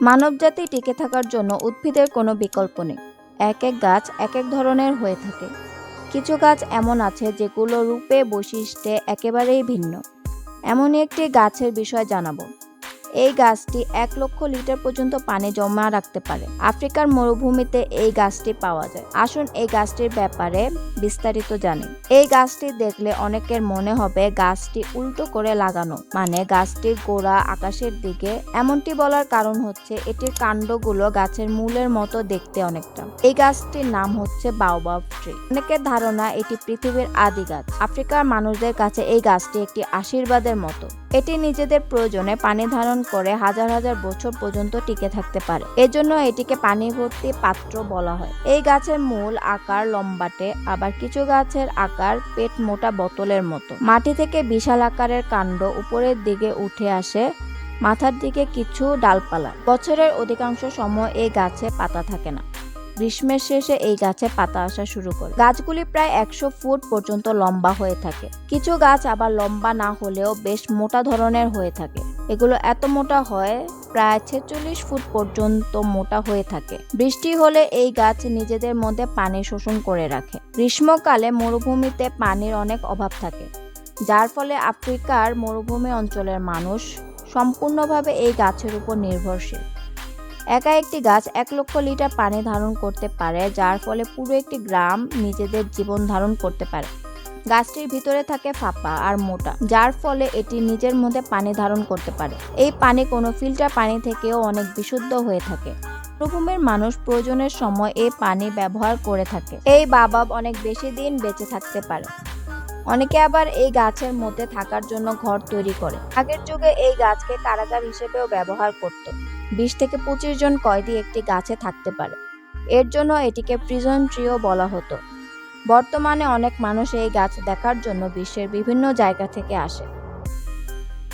মানবজাতি টিকে থাকার জন্য উদ্ভিদের কোনো বিকল্প নেই। এক এক গাছ এক এক ধরনের হয়ে থাকে। কিছু গাছ এমন আছে যেগুলো রূপে, বৈশিষ্ট্যে একেবারেই ভিন্ন। এমনই একটি গাছের বিষয় জানাব। এই গাছটি এক লক্ষ লিটার পর্যন্ত পানি জমা রাখতে পারে। আফ্রিকার মরুভূমিতে এই গাছটি পাওয়া যায়। আসুন এই গাছটির ব্যাপারে বিস্তারিত জানি। এই গাছটি দেখলে অনেকের মনে হবে গাছটি উল্টো করে লাগানো মানে গাছটির গোড়া আকাশের দিকে। এমনটি বলার কারণ হচ্ছে এটির কাণ্ডগুলো গাছের মূলের মতো দেখতে অনেকটা। এই গাছটির নাম হচ্ছে বাওবাব ট্রি। অনেকের ধারণা এটি পৃথিবীর আদি গাছ। আফ্রিকার মানুষদের কাছে এই গাছটি একটি আশীর্বাদের মতো। এটি নিজেদের প্রয়োজনে পানি ধারণ করে হাজার হাজার বছর পর্যন্ত টিকে থাকতে পারে। এজন্য এটিকে পানি ভর্তি পাত্র বলা হয়। এই গাছের মূল আকার লম্বাটে, আবার কিছু গাছের আকার পেট মোটা বোতলের মতো। মাটি থেকে বিশাল আকারের কাণ্ড উপরের দিকে উঠে আসে, মাথার দিকে কিছু ডালপালা। বছরের অধিকাংশ সময় এই গাছে পাতা থাকে না। গ্রীষ্মের শেষে এই গাছে পাতা আসা শুরু করে। গাছগুলি প্রায় একশো ফুট পর্যন্ত লম্বা হয়ে থাকে। কিছু গাছ আবার লম্বা না হলেও বেশ মোটা ধরনের হয়ে থাকে। এগুলো এত মোটা হয়, প্রায় ছেচল্লিশ ফুট পর্যন্ত মোটা হয়ে থাকে। বৃষ্টি হলে এই গাছ নিজেদের মধ্যে পানি শোষণ করে রাখে। গ্রীষ্মকালে মরুভূমিতে পানির অনেক অভাব থাকে, যার ফলে আফ্রিকার মরুভূমি অঞ্চলের মানুষ সম্পূর্ণভাবে এই গাছের উপর নির্ভরশীল। একা একটি গাছ এক লক্ষ লিটার পানি ধারণ করতে পারে, যার ফলে পুরো একটি গ্রাম নিজেদের জীবন ধারণ করতে পারে। গাছটির ভিতরে থাকে ফাঁপা আর মোটা, যার ফলে এটি নিজের মধ্যে পানি ধারণ করতে পারে। এই পানি কোনো ফিল্টার পানি থেকেও অনেক বিশুদ্ধ হয়ে থাকে। মরুভূমির মানুষ প্রয়োজনের সময় এই পানি ব্যবহার করে থাকে। এই বাবাব অনেক বেশি দিন বেঁচে থাকতে পারে। অনেকে আবার এই গাছের মধ্যে থাকার জন্য ঘর তৈরি করে। আগের যুগে এই গাছকে কারাগার হিসেবেও ব্যবহার করত। বিশ থেকে পঁচিশ জন কয়েদি একটি গাছে থাকতে পারে। এর জন্য এটিকে প্রিজন ট্রিও বলা হতো। বর্তমানে অনেক মানুষ এই গাছ দেখার জন্য বিশ্বের বিভিন্ন জায়গা থেকে আসে।